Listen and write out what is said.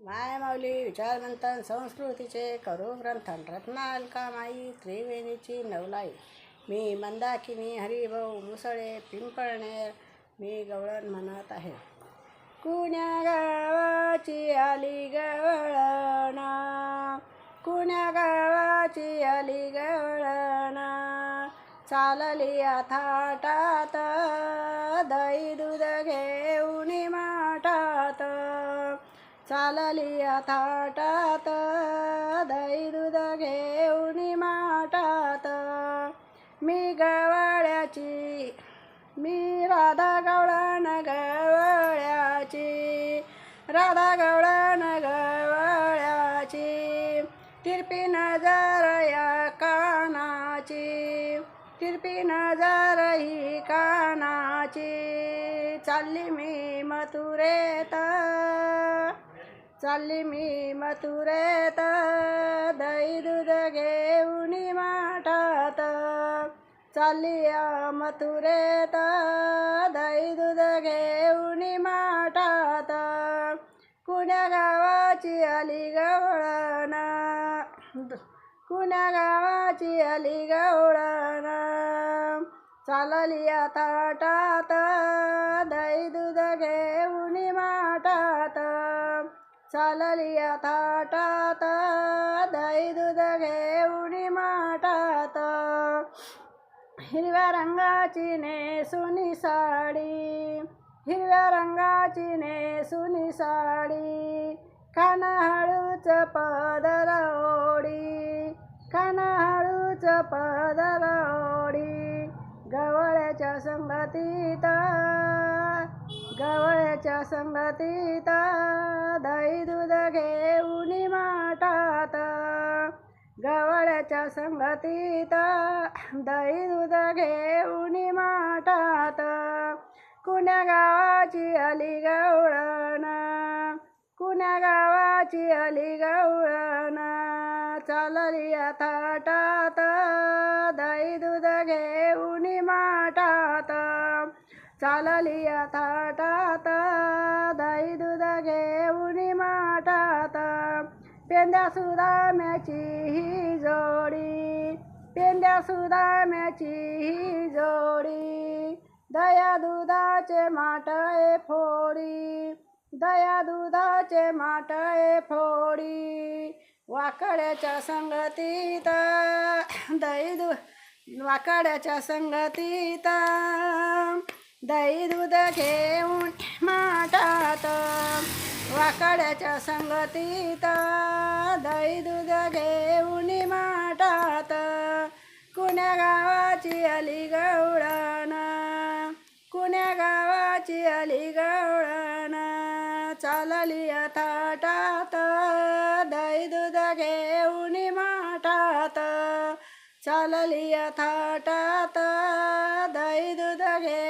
मायमाऊली विचारमंथन संस्कृतीचे करू ग्रंथन रत्नालका माई त्रिवेणीची नवलाई. मी मंदाकिनी हरिभाऊ मुसळे पिंपळनेर मी गवळण म्हणत आहे. कुण्या गावाची आली गवळणा? कुण्या गावाची आली गवळणा? चालली थाटात दही दूध घे चालली थाटात दही दूध घेऊन माटात. मी गवाळ्याची मी राधा गवळण गवळ्याची राधा गवळण गवळ्याची तिरपी नजर या कानाची तिरपी नजर ही कानाची. चालली मी मथुरेत चालली मी मथुरेत. दही दूध घेऊन माठात. चालली मथुरेत. दही दूध घेऊन माठात. कुण्या गावाची आली गवळण? कुण्या गावाची आली गवळण? चालली या थाटात दही दूध घेऊन चालली या थाटात दही दूध घेऊन माटात. हिरव्या रंगाची नेसुनी साडी हिरव्या रंगाची नेसुनी साडी कान हळूच पदर ओडी कान हळूच पदर ओडी गवळ्याच्या संगतीत गवळ्याच्या संगतीत दही दूध घेऊन माटात. गवळ्याच्या संगतीत दही दूध घेऊन माटात. कुण्या गावाची अली गवळण? कुण्या गावाची अली गवळण? चालली थाटात दही दूध घेऊन मा चालली ताटात दही दूध घेऊन माटात. पेंद्या सुदाम्याची ही जोडी पेंद्या सुदाम्याची ही जोडी. दया दुधाचे माटय फोडी दया दुधाचे माटय फोडी. वाकड्याच्या संगतीत दही दु वाकड्याच्या संगतीत. दही दूध घेऊन माठात वाकड्याच्या संगतीत. दही दूध घेऊन माठात कुण्या गावाची अली गवळण? कुण्या गावाची अली गवळण? चालली थाटात दही दूध घेऊन माठात चालली थाटात दही दूध घे